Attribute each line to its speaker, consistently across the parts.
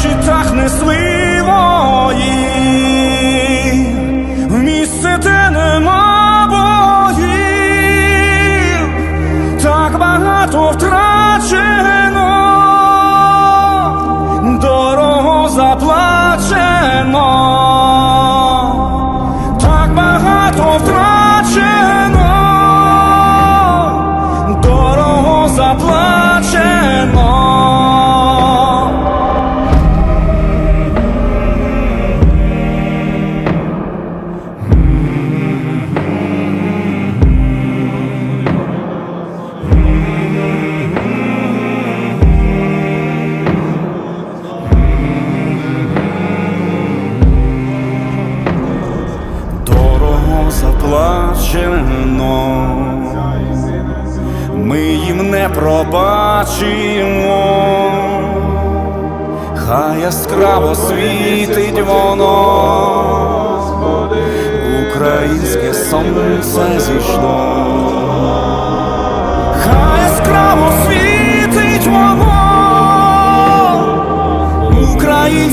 Speaker 1: на щитах несли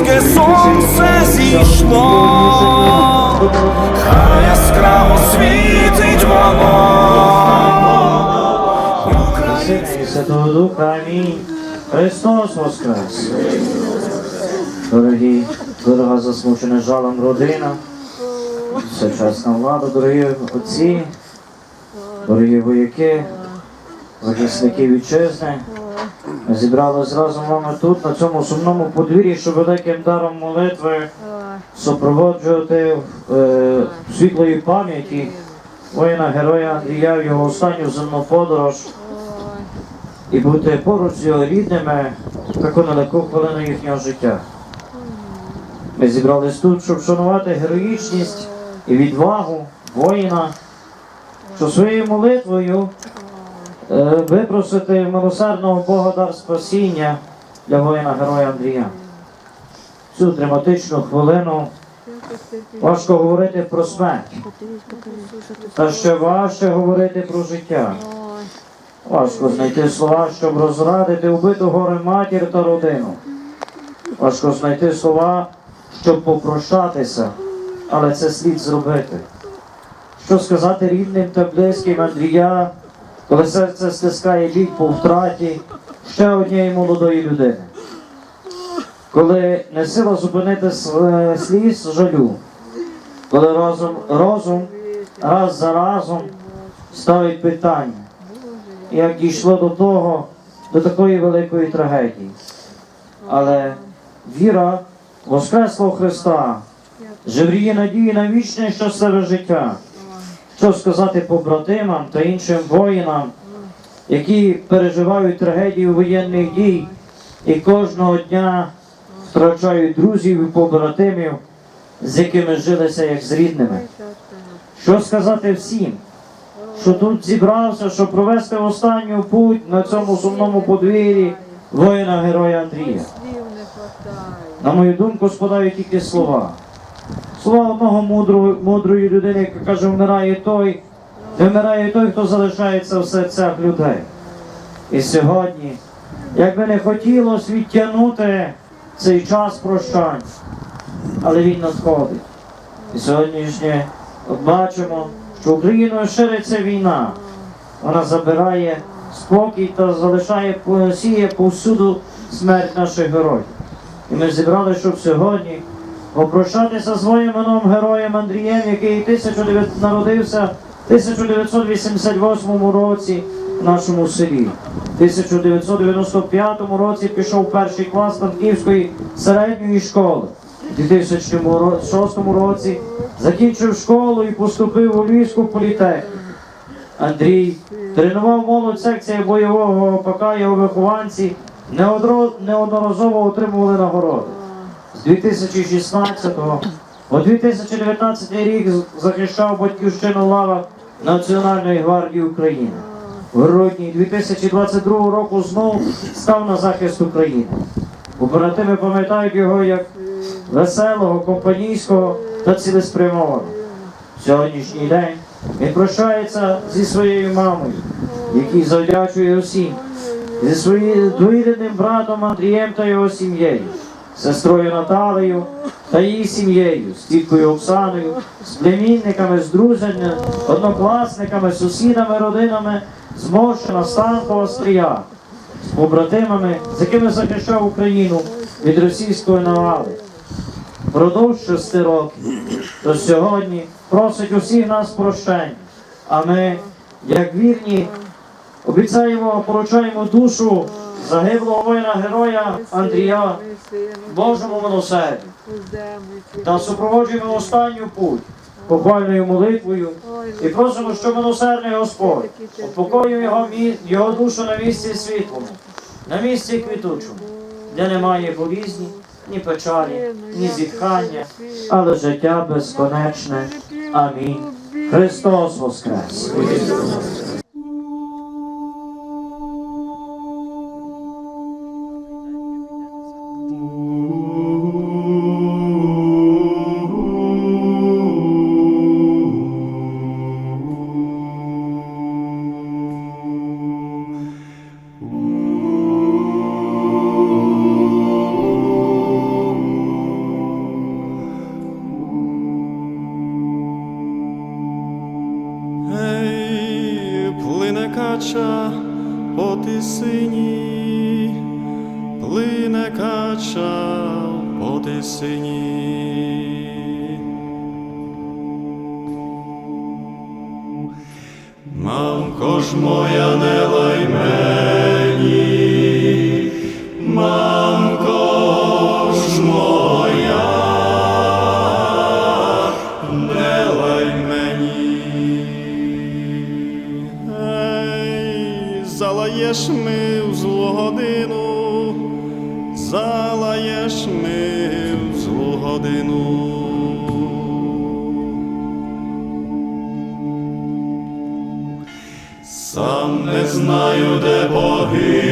Speaker 1: українське сонце зійшло. Хай яскраво світить воно.
Speaker 2: І Святого Духа, амінь. Христос Воскрес! Дорогі, дорога засмучена жалом родина, всечасна влада, дорогі отці, дорогі вояки, захисники вітчизни. Ми зібралися разом з вами тут, на цьому сумному подвір'ї, щоб великим даром молитви супроводжувати е, світлої пам'яті воїна героя Андрія його останню земну подорож і бути поруч з його рідними таку нелегку хвилину їхнього життя. Ми зібрались тут, щоб шанувати героїчність і відвагу воїна, що своєю молитвою випросити милосердного Бога дар спасіння для воїна героя Андрія. Цю драматичну хвилину важко говорити про смерть, та ще важче говорити про життя. Важко знайти слова, щоб розрадити вбиту горе матір та родину. Важко знайти слова, щоб попрощатися, але це слід зробити. Що сказати рідним та близьким Андрія, коли серце стискає біль по втраті ще однієї молодої людини. Коли не сила зупинити сліз жалю, коли розум, розум раз за разом ставить питання як дійшло до того, до такої великої трагедії. Але віра воскресла Христа, живріє надії на вічне щасливе життя. Що сказати побратимам та іншим воїнам, які переживають трагедію воєнних дій і кожного дня втрачають друзів і побратимів, з якими жилися як з рідними. Що сказати всім? що тут зібрався, щоб провести останню путь на цьому сумному подвір'ї воїна героя Андрія. На мою думку, спадають тільки слова. Слова одного мудрої, мудрої людини, яка каже, вмирає той, вмирає той, хто залишається в серцях людей. І сьогодні, як би не хотілося відтягнути цей час прощань, але він надходить. І сьогоднішнє бачимо, що Україною шириться війна. Вона забирає спокій та залишає сіє повсюду смерть наших героїв. І ми зібрали, щоб сьогодні попрощатися з своїм героєм Андрієм, який 1900 народився в 1988 році в нашому селі. В 1995 році пішов перший клас Франківської середньої школи. У 2006 році закінчив школу і поступив у Львівську політехніку. Андрій тренував молодь секції бойового ОПК, його вихованці неодноразово отримували нагороди. З 2016 по 2019 рік захищав батьківщину в лавах Національної гвардії України. В грудні 2022 року знову став на захист України. Побратими пам'ятають його як веселого, компанійського та цілеспрямованого. Сьогоднішній день він прощається зі своєю мамою, який завдячує усім, зі своїм двоюрідним братом Андрієм та його сім'єю, сестрою Наталею та її сім'єю, з тіткою Оксаною, з племінниками, з друзями, однокласниками, сусідами, родинами з Моршина, Станкова, Стрія, з побратимами, з якими захищав Україну від російської навали впродовж шести років. То сьогодні просить усіх нас прощень. А ми, як вірні, обіцяємо, поручаємо душу загиблого воїна героя Андрія Божому милосердю та супроводжуємо останню путь похвальною молитвою і просимо, що милосердний Господь упокоїв його, його душу на місці світлому, на місці квітучому, де немає болізні, ні печалі, ні зітхання, але життя безконечне. Амінь. Христос Воскрес!
Speaker 3: Мамко ж моя, не лай знаю, де погину,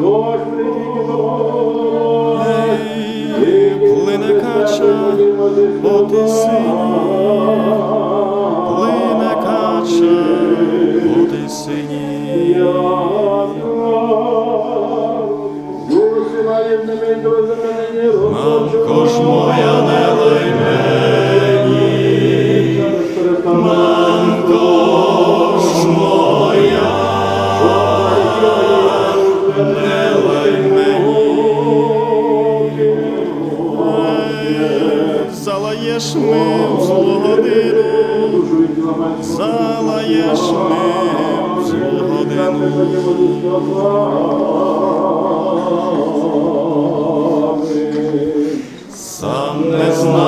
Speaker 4: тож
Speaker 3: плине кача, от сині. Плине кача, і сині. Ж моя, залаєш в злу годину. Сам не знаю,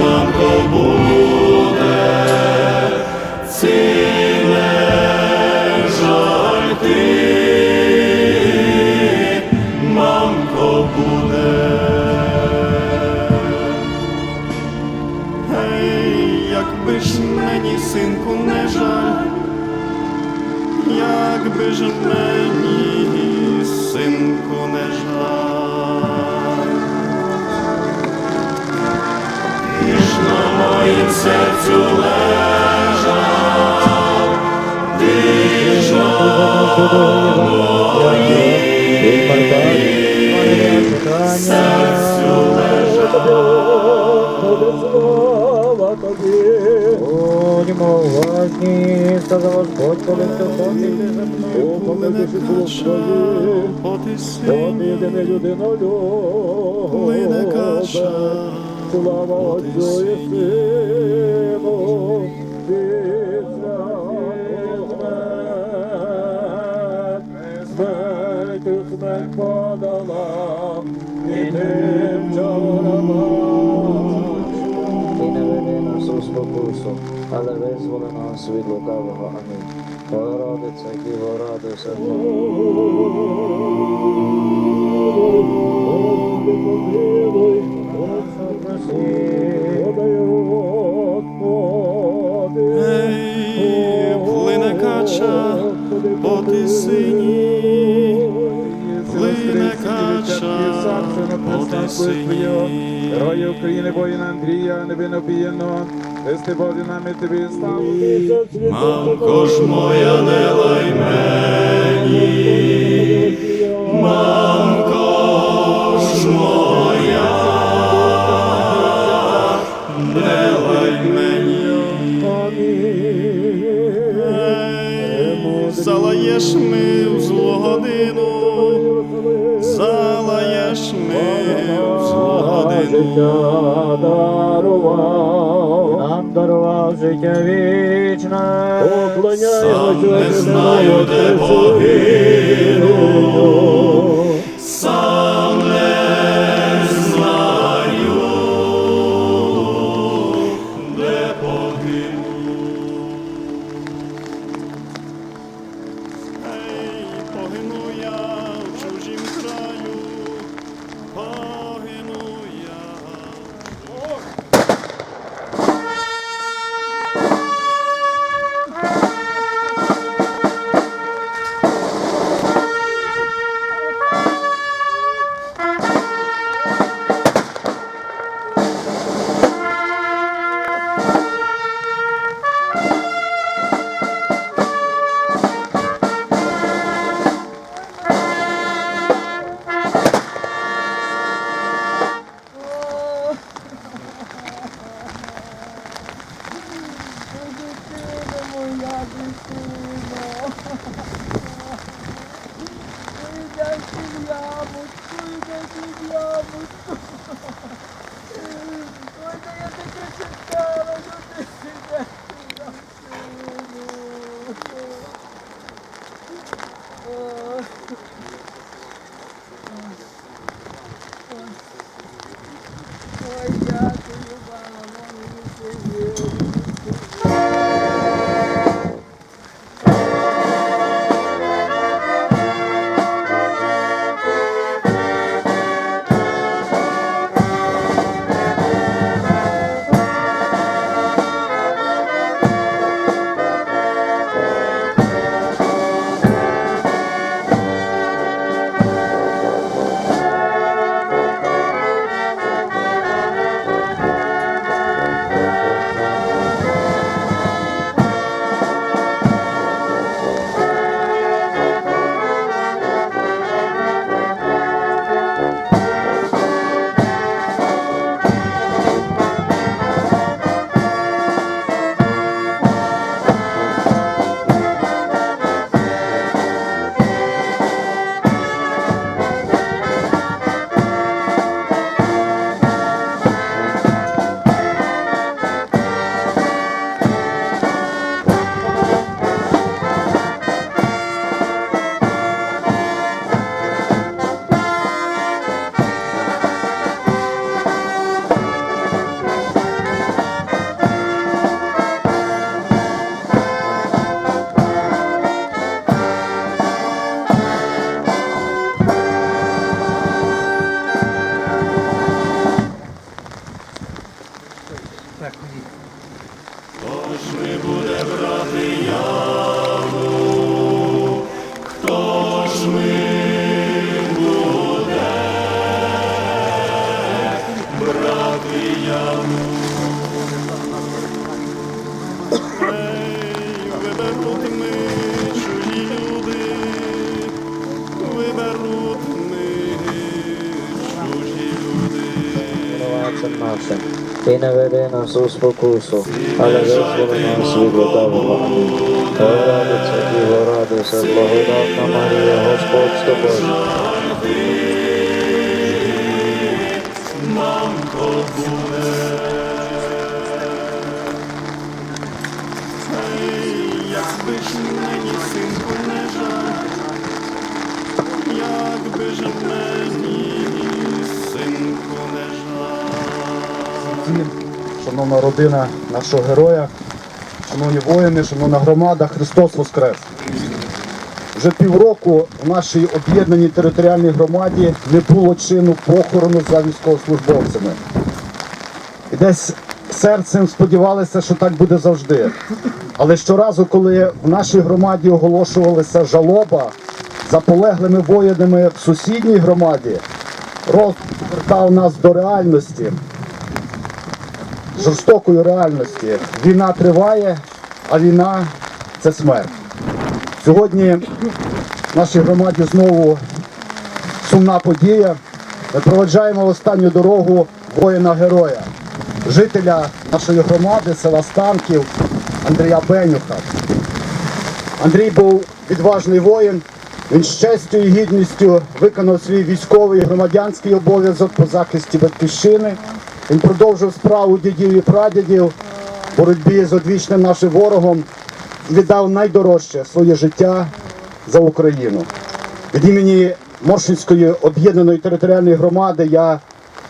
Speaker 3: жаль буде, ці не жаль ти, мамко, буде. Якби ж мені, синку, не жаль, якби ж мені, серцю лежав, ти моїм серцю
Speaker 2: тобі! Будьмо уважні, єдине людина
Speaker 3: плине кача,
Speaker 2: Слава
Speaker 3: от і
Speaker 2: Отцю і. Сину, і Святому. Смерть подала, і тим чорному. І не веди нас у спокусу, але визволи нас від лукавого. Амінь. Богородиця, Діво, радуйся,
Speaker 3: Ей, плине кача, от і сині, плине кача, от і сині.
Speaker 5: Герої України, воїна Андрія, невинопієно, вести Божі нами тобі славу.
Speaker 3: Мамко ж моя, не лай мені, мамко Залаєш ми в злу годину, залаєш ми в злу годину.
Speaker 2: дарував, нам дарував життя вічне.
Speaker 3: Сам не знаю, де погину, Ей, виберуть ми чужі люди, виберуть ми чужі люди.
Speaker 2: І не веди нас у спокусу, але визволи нас від лукавого. Радиться, Діво, радуйся, благодатна Марія, Господь з тобою.
Speaker 3: Якби ж мені синку не жаль, синку не жаль.
Speaker 6: шановна родина нашого героя, шановні воїни, шановна громада, Христос Воскрес! Вже півроку в нашій об'єднаній територіальній громаді не було чину похорону за військовослужбовцями. Десь серцем сподівалися, що так буде завжди. Але щоразу, коли в нашій громаді оголошувалася жалоба за полеглими воїнами в сусідній громаді, розвиток вертав нас до реальності жорстокої реальності. Війна триває, а війна це смерть. Сьогодні в нашій громаді знову сумна подія. Ми проведжаємо останню дорогу воїна-героя, жителя нашої громади, села Станків Андрія Бенюха. Андрій був відважний воїн. Він з честю і гідністю виконав свій військовий і громадянський обов'язок по захисті батьківщини. Він продовжив справу дідів і прадідів в боротьбі з одвічним нашим ворогом і віддав найдорожче своє життя за Україну. Від імені Моршинської об'єднаної територіальної громади я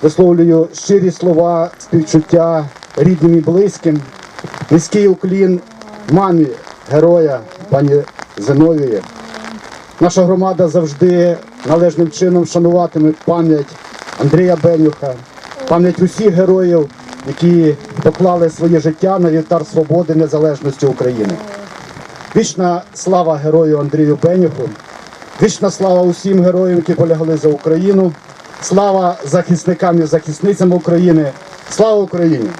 Speaker 6: висловлюю щирі слова співчуття рідним і близьким. Низький уклін мамі героя, пані Зиновії. Наша громада завжди належним чином шануватиме пам'ять Андрія Бенюха, пам'ять усіх героїв, які поклали своє життя на вівтар свободи незалежності України. Вічна слава герою Андрію Бенюху, вічна слава усім героям, які полягли за Україну. Слава захисникам і захисницям України. Слава Україні!